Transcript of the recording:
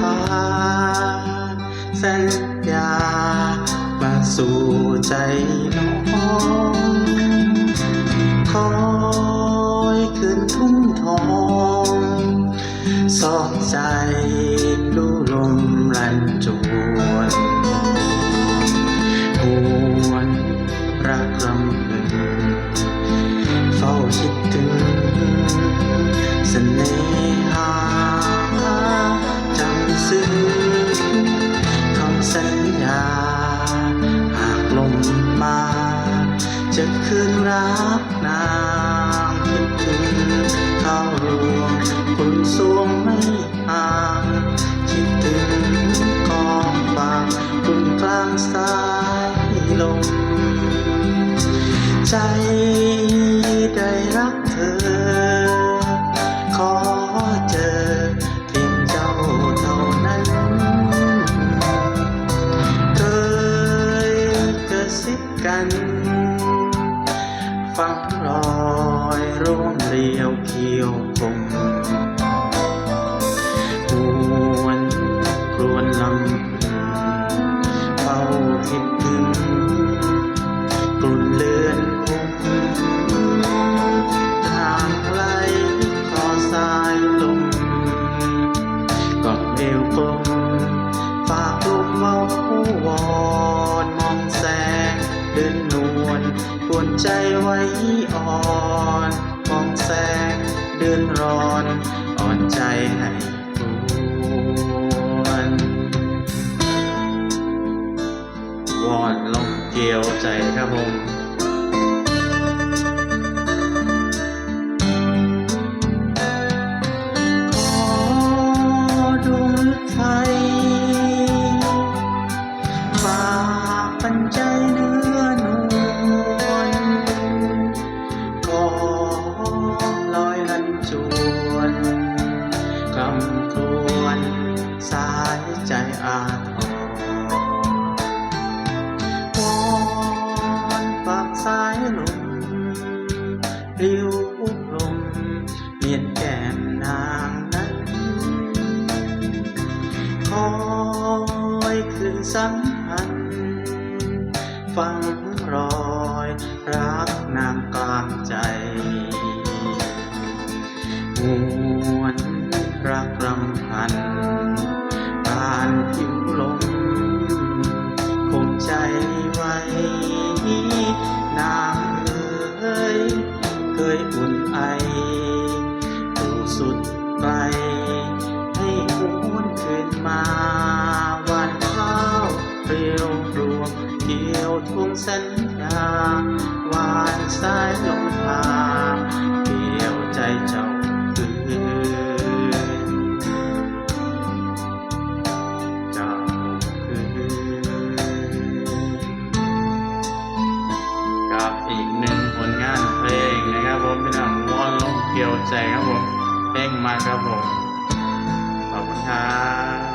พา สัญญา มาสู่ใจน้องคอยคืนทุ่งทองสอกใจดูลมรันจวน จะคืนรักนางคิดถึงข้าวรวงคุณสวงไม่ห่างคิดถึงกองฟางคุณกลางสายลมใจได้รักเธอ ขอเจอเพียงเจ้าเท่านั้น เคยกระซิบกัน ฟังรอยร่วงเรียวเคียวคมหวนครวนลำพึงเฝ้าคิดถึงกลุ่นเลือนทางไกลคอสายลมก็เอวกลมฝากลมเมาผู้วอนมองแสงเดินหนุ วนปวนใจไว้อ่อนมองแสงเดือนร้อน อ่อนใจให้กวนวอนลมเกลียวใจครับผม อาทรวอนฝากสายลมปลิวอุบลมเมียนแก้มนางนั้นคอยคืนสัมพันธ์ฟังรอยรักนามกลางใจหวนรักรำพัน ยอุ่นไออยู่สุดไกล ให้หวนคืนมาวันข้าวเปรียวรวงเกี่ยวทุ่งสัญญาวานสายลมพาเกี่ยวใจเจ้า ยวใจครับผมเพลงมาครับผมขอบคุณครับ